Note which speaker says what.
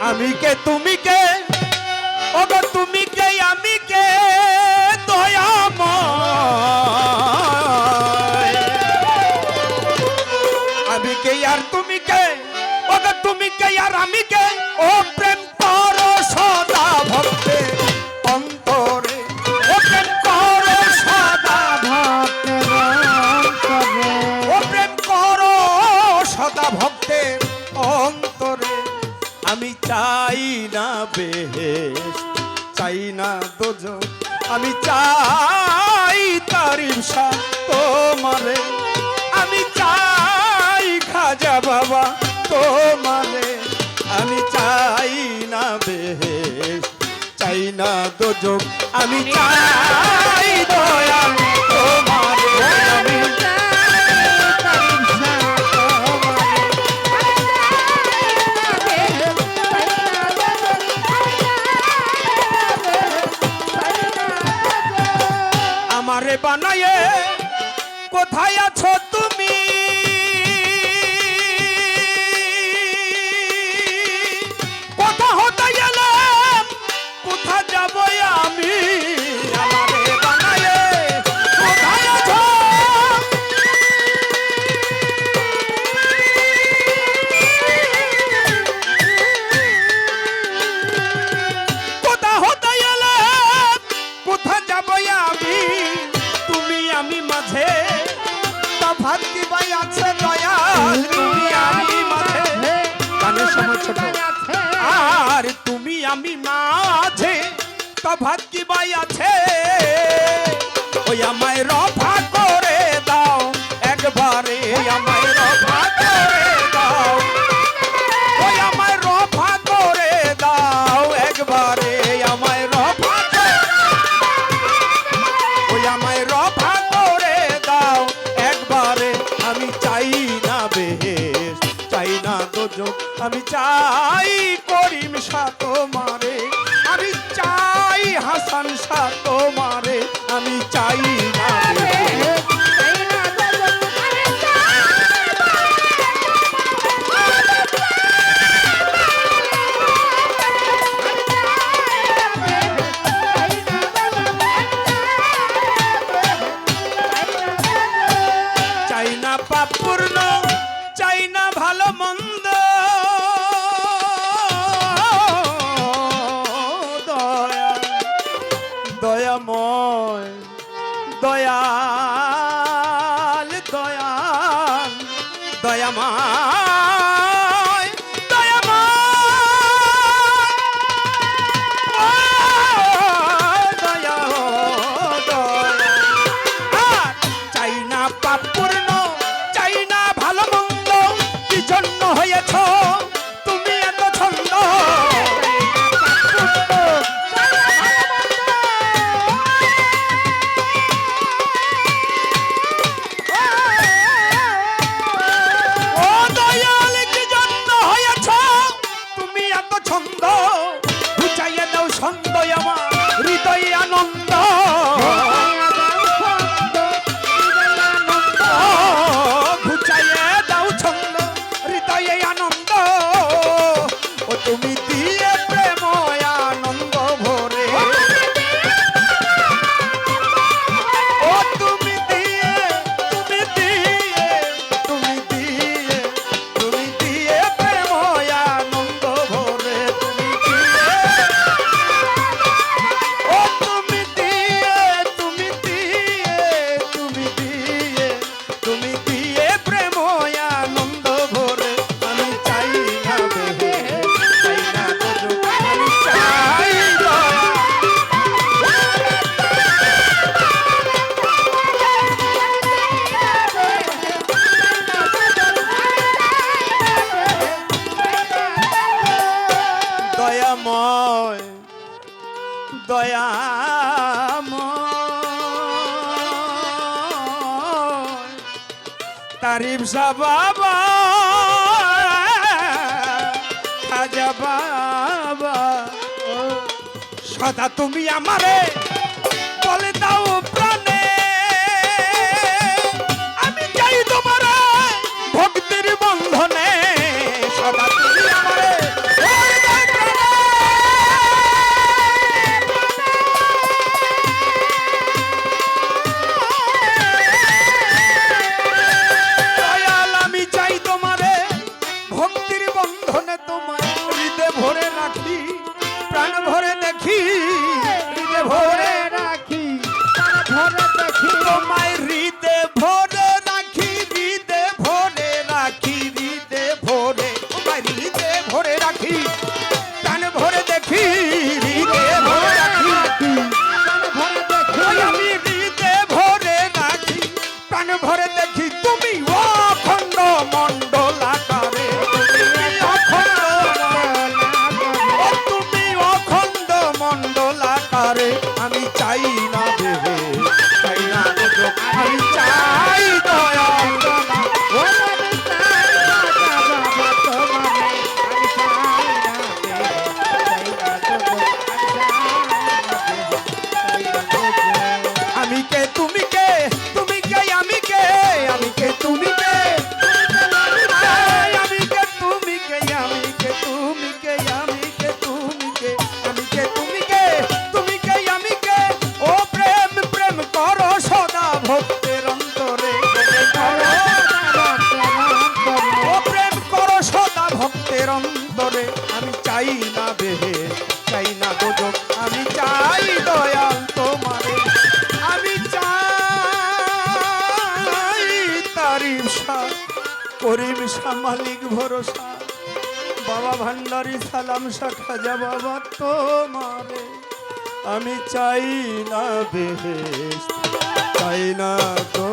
Speaker 1: আমি কে, তুমি কে? ওগো, তুমি কে, আমি কে? দয়াময়। আমি কে আর তুমি কে? ওগো, তুমি কে আর আমি কে? ও প্রেম করো সদা ভক্তে, অন্তরে। সদা অন্তরে। আমি চাই না বেহেশ, চাই না দোজো আমি চাই শাহ তোমারে। আমি চাই খাজা বাবা তোমারে। আমি চাই না বেহেশ, চাই না দোজো আমি চাই বানায়ে কোথায় আছো তুমি? ছোট। আর তুমি আমি মাঝে তফাৎ কি বাই আছে। ওই আমায় রফা দোজক আমি চাই করিম সাত মারে আমি চাই হাসান সাত দয়াময় দয়াল দয়াল দয়াময় ছন্দ দয়াময় তারিফ শাহ বাবা। খাজা বাবা সদা তুমি আমারে বলে দাও। প্রীতির বন্ধনে তোমায় ভরে শাহ মালিক ভরসা। বাবা ভান্ডারি, সালাম শাখা যা বাবা তোমারে আমি চাই না বেহেস চাই না তো